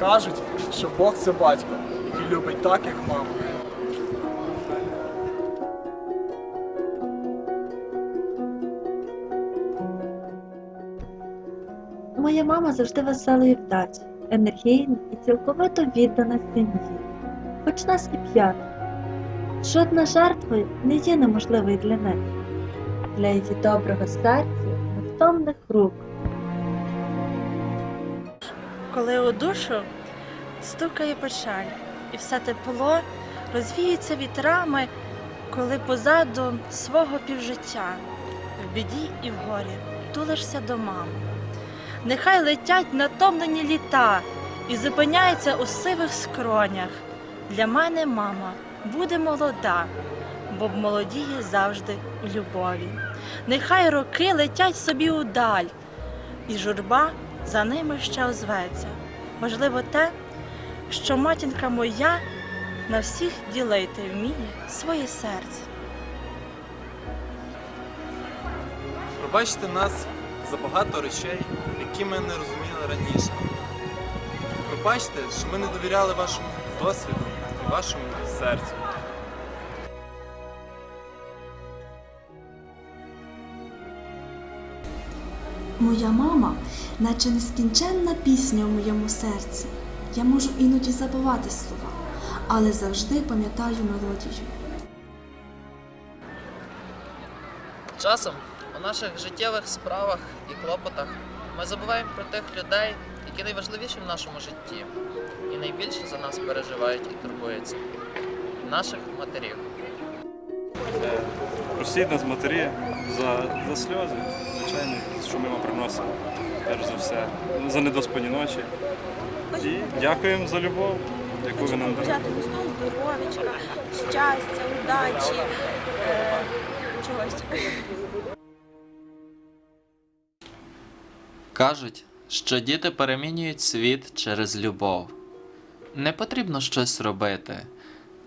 Кажуть, що Бог це батько, який любить так, як мама. Моя мама завжди веселої вдачі, енергійна і цілковито віддана сім'ї, хоч нас і п'ятеро. Жодна жертва не є неможливою для неї, для її доброго серця, невтомних рук. Коли у душу стукає печаль, і все тепло розвіється вітрами, коли позаду свого півжиття в біді і в горі тулишся до мами. Нехай летять натомлені літа і зупиняються у сивих скронях. Для мене мама буде молода, бо молодіє завжди у любові. Нехай роки летять собі удаль, і журба за ними ще озветься. Важливо те, що матінка моя на всіх ділити вміє своє серце. Пробачте нас за багато речей, які ми не розуміли раніше. Пробачте, що ми не довіряли вашому досвіду і вашому серцю. Моя мама, наче нескінченна пісня у моєму серці. Я можу іноді забувати слова, але завжди пам'ятаю мелодію. Часом у наших життєвих справах і клопотах ми забуваємо про тих людей, які найважливіші в нашому житті і найбільше за нас переживають і турбуються наших матерів. Простіть нас, матері, за, за сльози, звичайно, що ми вам приносимо, перш за все, за недоспані ночі. І дякуємо за любов, яку ви нам даєте. Бажати міцного здоров'ячка, щастя, удачі, е, чогось. Кажуть, що діти перемінюють світ через любов. Не потрібно щось робити.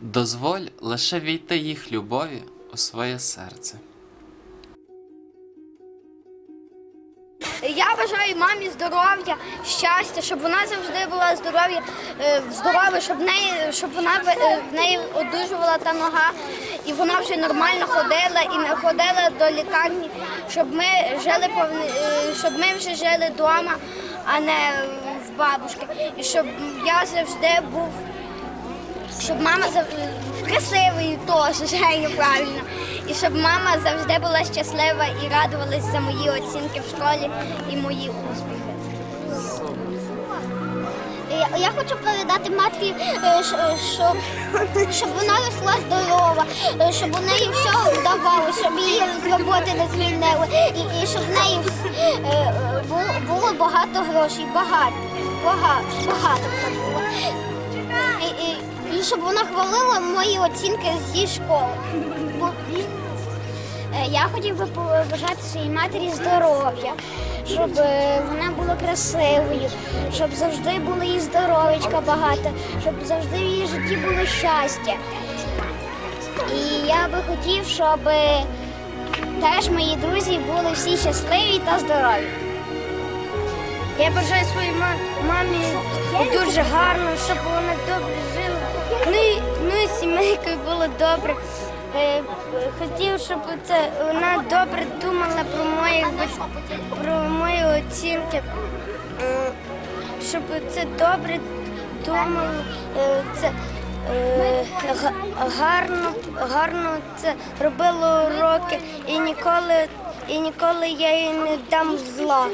Дозволь лише війти їх любові у своє серце. Бажаю мамі здоров'я, щастя, щоб вона завжди була здоров'я, е, здорова, щоб в щоб вона в- е, неї одужувала та нога, і вона вже нормально ходила і не ходила до лікарні, щоб ми жили е, щоб ми вже жили вдома, а не в бабушки. І щоб я завжди був щоб мама зав- красивий теж, правильно. І щоб мама завжди була щаслива і радувалась за мої оцінки в школі і мої успіхи. Я хочу передати матері, е, щоб, щоб вона росла здорова, е, щоб у неї все вдавалося, щоб її з роботи не звільнили, і, і щоб в неї е, було, багато грошей, багато, багато, багато було. І, і, і щоб вона хвалила мої оцінки зі школи. Е, Я хотів би побажати своїй матері здоров'я, щоб е, вона була красивою, щоб завжди було їй здоров'ячка багато, щоб завжди в її житті було щастя. І я би хотів, щоб е, теж мої друзі були всі щасливі та здорові. Я бажаю своїй мамі дуже гарно, щоб вона добре жила. Ну і, ну і сімейкою було добре. Е, Хотів, щоб це вона добре думала про мої про мої оцінки, Е, щоб це добре думало, е, це гарно, гарно це робило уроки і ніколи, і ніколи я їй не дам зла.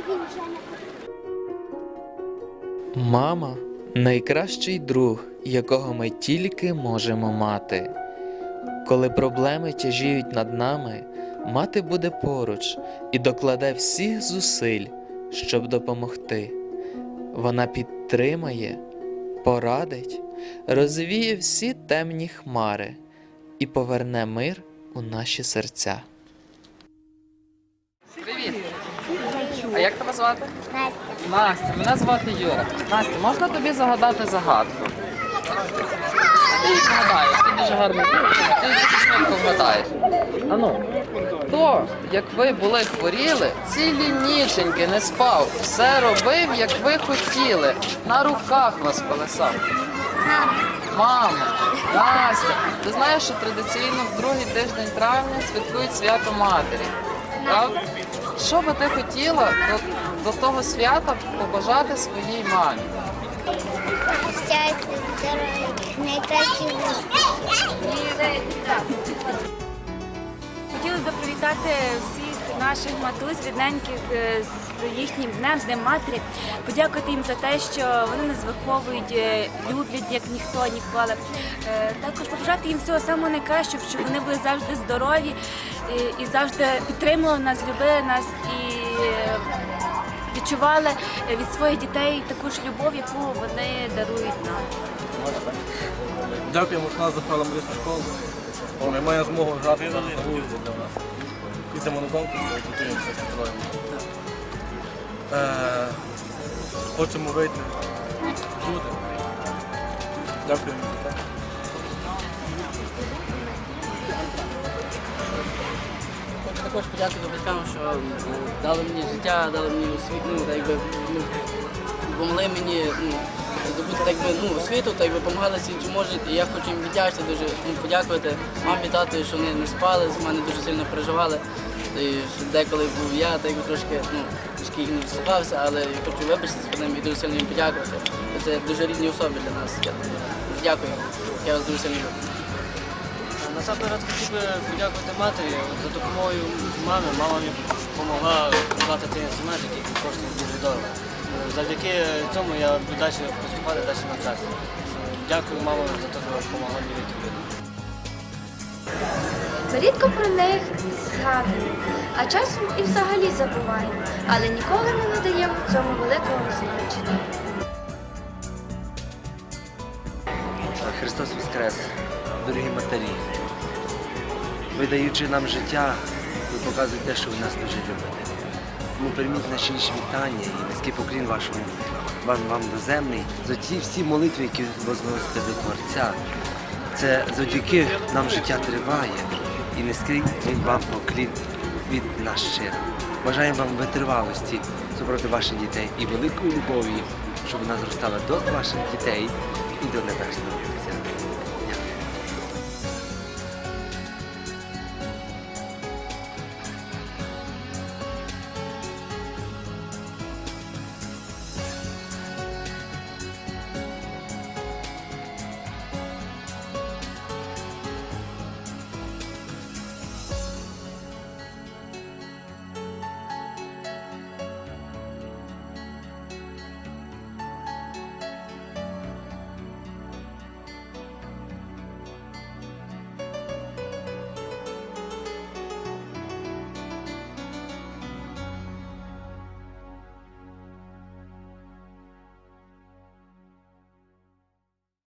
Мама найкращий друг, якого ми тільки можемо мати. Коли проблеми тяжіють над нами, мати буде поруч і докладе всіх зусиль, щоб допомогти. Вона підтримає, порадить, розвіє всі темні хмари і поверне мир у наші серця. Привіт! А як тебе звати? Настя. Настя, мене звати Юра. Настя, можна тобі загадати загадку? Ти їх вгадаєш, ти дуже гарно дівчина, ти дуже швидко вгадаєш. Ану, хто, як ви були хворіли, цілі ніченьки не спав, все робив, як ви хотіли, на руках вас колесав. Мама, Настя, ти знаєш, що традиційно в другий тиждень травня святкують свято матері. Правда? Що би ти хотіла до, до того свята побажати своїй мамі? Щастя, здоров'я, найкращі Хотіли би привітати всіх наших матусь рідненьких е, з їхнім днем, днем матері, подякувати їм за те, що вони нас виховують, е, люблять як ніхто ніколи. Е, Також побажати їм всього самого найкращого, щоб вони були завжди здорові і завжди підтримували нас, любили нас і відчували від своїх дітей таку ж любов, яку вони дарують нам. Дякуємо, що нас в медичну школу. Ми маємо змогу грати на вулиці для нас. Їздимо на конкурси, готуємося з строєм. Е, Хочемо вийти. Дякуємо також подякувати батькам, що дали мені життя, дали мені освіту, ну, так би, ну, допомогли мені ну, здобути так би, ну, освіту, так би, допомагали всі, чи можуть. І я хочу їм віддячити дуже ну, подякувати мамі, тату, що вони не спали, з мене дуже сильно переживали. І що деколи був я, так би трошки, ну, трошки їх не вислухався, але я хочу вибачитися перед ними і дуже сильно їм подякувати. Це дуже рідні особи для нас. Я дякую. Я вас дуже сильно люблю. Насамперед хотів би подякувати матері за допомогою мами. Мама мені допомогла придбати цей інструмент, який коштує дуже дорого. Завдяки цьому я буду далі поступати далі навчатися. Дякую мамі за те, що допомогла мені відповідати. Ми рідко про них згадуємо, а часом і взагалі забуваємо, але ніколи не надаємо цьому великого значення. Христос Воскрес, дорогі матері. Ви даючи нам життя, ви показуєте, що ви нас дуже любите. Тому прийміть наші вітання і низький поклін вашому вам, вам доземний за ті всі молитви, які возносите до Творця. Це завдяки нам життя триває і низький вам поклін від нас щиро. Бажаємо вам витривалості супроти ваших дітей і великої любові, щоб вона зростала до ваших дітей і до небесного Отця.